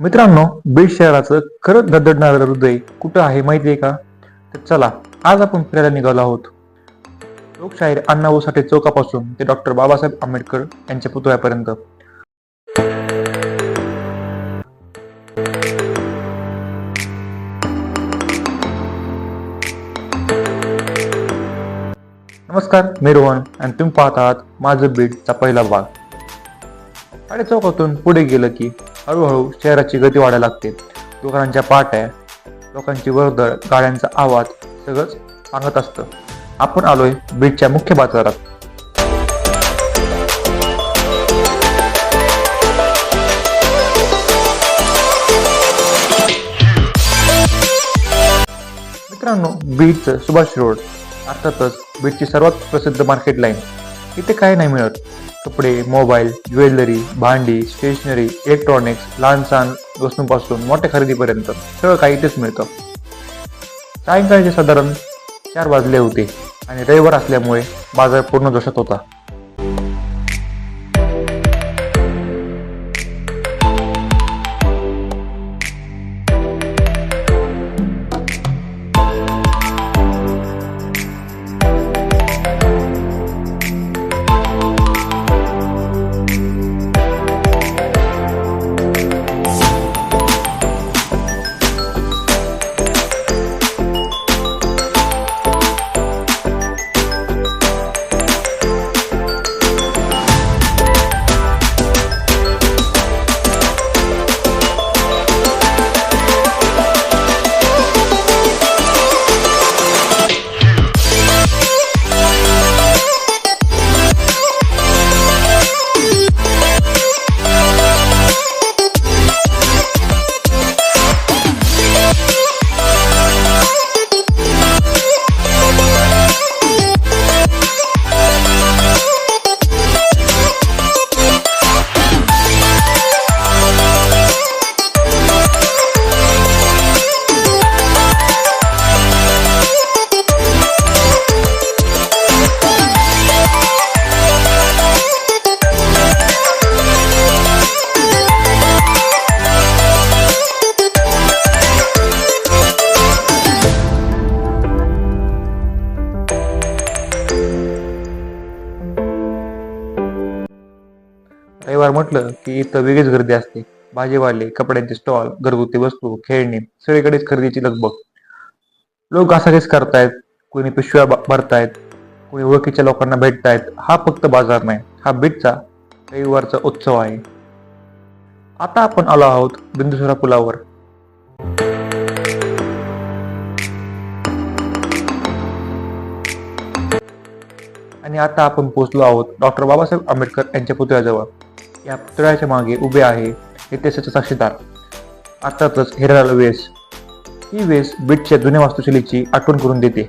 मित्रांनो बीड शहराचं खरंच धडधडणारं हृदय कुठं आहे माहिती आहे का? तर चला आज आपण फिरायला निघालो आहोत. लोकशाहीर अण्णाभाऊ साठे चौकापासून ते डॉक्टर बाबासाहेब आंबेडकर यांच्या पुतळ्यापर्यंत. नमस्कार मी रोहन आणि तुम्ही पाहत आहात माझं बीडचा पहिला भाग. साडे चौकातून पुढे गेलं की हळूहळू शहराची गती वाढायला लागते. दुकानांच्या पाट्या लोकांची वर्दळ गाड्यांचा आवाज सगळंच सांगत असतं. आपण आलोय बीडच्या मुख्य बाजारात. मित्रांनो बीडचं सुभाष रोड अर्थातच बीडची सर्वात प्रसिद्ध मार्केट लाईन इथे काय नाही मिळत. कपडे मोबाईल ज्वेलरी भांडी स्टेशनरी इलेक्ट्रॉनिक्स लहान सहान वस्तूंपासून मोठ्या खरेदीपर्यंत सगळं काही इथेच मिळतं. सायंकाळचे साधारण चार वाजले होते आणि रविवार असल्यामुळे बाजार पूर्ण जोशात होता. रविवार म्हटलं की इथं वेगळीच गर्दी असते. भाजीवाले कपड्यांचे स्टॉल घरगुती वस्तू खेळणी सगळीकडेच खरेदीची लगबग. लोक घासाघीस करतायत कोणी पिशव्या भरतायत कोणी ओळखीच्या लोकांना भेटतायत. हा फक्त बाजार नाही हा बीटचा रविवारचा उत्सव आहे. आता आपण आलो आहोत बिंदुसरा पुलावर. आणि आता आपण पोहोचलो आहोत डॉक्टर बाबासाहेब आंबेडकर यांच्या पुतळ्याजवळ. या पुतळ्याच्या मागे उभे आहे इतिहासाचे साक्षीदार. अर्थातच हिराला वेस ही वेस बीटच्या जुन्या वास्तुशैलीची आठवण करून देते.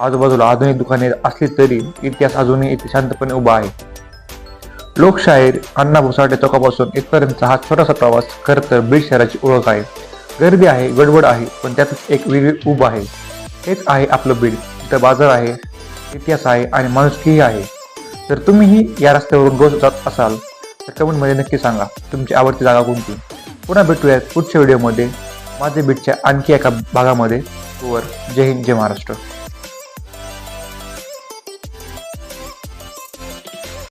आजूबाजूला आधुनिक दुकाने असली तरी इतिहास अजूनही इथे शांतपणे उभा आहे. लोकशाहीर अण्णा भुसाटे चौकापासून इथपर्यंतचा हा छोटासा प्रवास खरं तर बीड शहराची ओळख आहे. गर्दी आहे गडबड आहे पण त्यातच एक वेगळी उभ आहे. हेच आहे आपलं बीड. इथं बाजार आहे इतिहास आहे आणि माणुसकीही आहे. जर तुम्हीही या रस्त्यावरून रोज जात असाल कमेंटमध्ये नक्की सांगा तुमची आवडती जागा कोणती? पुन्हा भेटूयात पुढच्या व्हिडिओमध्ये माझे बीटच्या आणखी एका भागामध्ये. वर जय हिंद जय महाराष्ट्र.